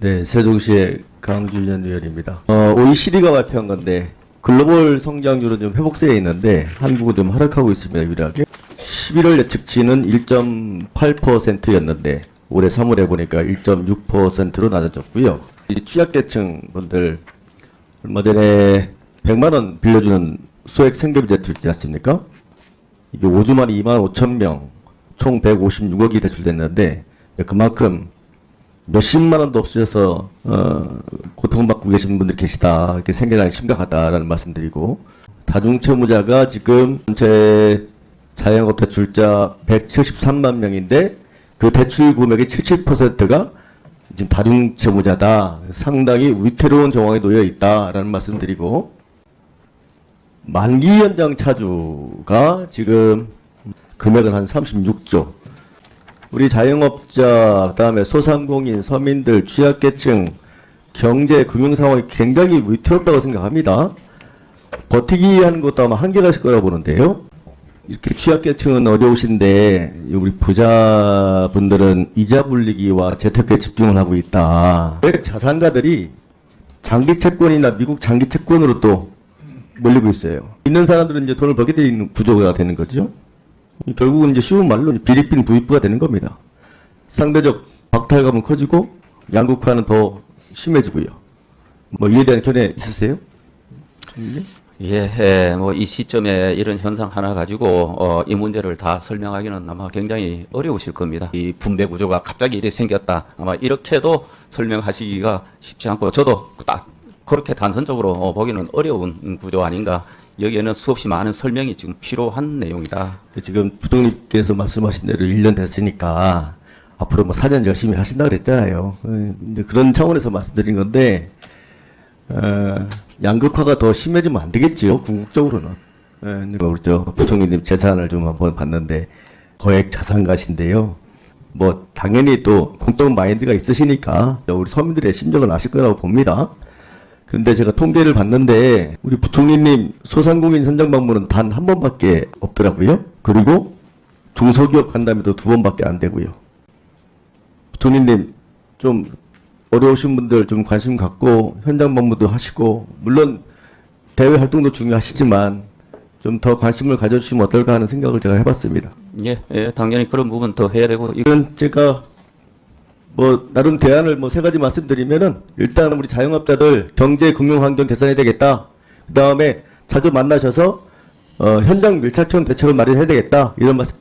네, 세종시의 강주전 의원입니다. 어, OECD가 발표한 건데 글로벌 성장률은 좀 회복세에 있는데 한국은 좀 하락하고 있습니다. 유일하게 11월 예측치는 1.8%였는데 올해 3월에 보니까 1.6%로 낮아졌고요. 이 취약계층 분들 얼마 전에 100만 원 빌려주는 소액 생계비 대출 있지 않습니까? 이게 5주 만에 2만 5천 명, 총 156억이 대출됐는데 그만큼 몇십만 원도 없으셔서 어, 고통받고 계신 분들이 계시다. 이렇게 생계난이 심각하다라는 말씀드리고 다중채무자가 지금 전체 자영업 대출자 173만 명인데 그 대출 금액의 70%가 지금 다중채무자다. 상당히 위태로운 정황에 놓여 있다라는 말씀드리고 만기 연장 차주가 지금 금액은 한 36조. 우리 자영업자, 그다음에 소상공인, 서민들, 취약계층 경제 금융 상황이 굉장히 위태롭다고 생각합니다. 버티기 하는 것도 아마 한계가 있을 거라고 보는데요. 이렇게 취약계층은 어려우신데 우리 부자분들은 이자 불리기와 재테크에 집중을 하고 있다. 왜 자산가들이 장기 채권이나 미국 장기 채권으로 또 몰리고 있어요. 있는 사람들은 이제 돈을 벌게 되는 구조가 되는 거죠. 결국은 이제 쉬운 말로 비리핀 부익부가 되는 겁니다. 상대적 박탈감은 커지고 양극화는 더 심해지고요. 뭐 이에 대한 견해 있으세요? 예, 뭐 이 시점에 이런 현상 하나 가지고 어, 이 문제를 다 설명하기는 아마 굉장히 어려우실 겁니다. 이 분배 구조가 갑자기 이렇게 생겼다. 아마 이렇게도 설명하시기가 쉽지 않고 저도 딱 그렇게 단선적으로 어, 보기는 어려운 구조 아닌가. 여기에는 수없이 많은 설명이 지금 필요한 내용이다. 지금 부총리께서 말씀하신 대로 1년 됐으니까 앞으로 뭐 4년 열심히 하신다 그랬잖아요. 어, 이제 그런 차원에서 말씀드린 건데 어, 양극화가 더 심해지면 안 되겠지요. 궁극적으로는. 예, 우리 저 부총리님 재산을 좀 한번 봤는데 거액 자산가신데요. 뭐 당연히 또 공동 마인드가 있으시니까 우리 서민들의 심정을 아실 거라고 봅니다. 근데 제가 통계를 봤는데 우리 부총리님 소상공인 현장 방문은 단 한 번밖에 없더라고요. 그리고 중소기업 간담회도 두 번밖에 안 되고요. 부총리님 좀 어려우신 분들 좀 관심 갖고 현장 방문도 하시고 물론 대외 활동도 중요하시지만 좀 더 관심을 가져주시면 어떨까 하는 생각을 제가 해봤습니다. 예, 예, 당연히 그런 부분 더 해야 되고 이- 이건 제가 뭐 나름 대안을 뭐 세 가지 말씀드리면은 일단 우리 자영업자들 경제 금융 환경 개선해야 되겠다. 그 다음에 자주 만나셔서 어, 현장 밀착형 대책을 마련해야 되겠다. 이런 말씀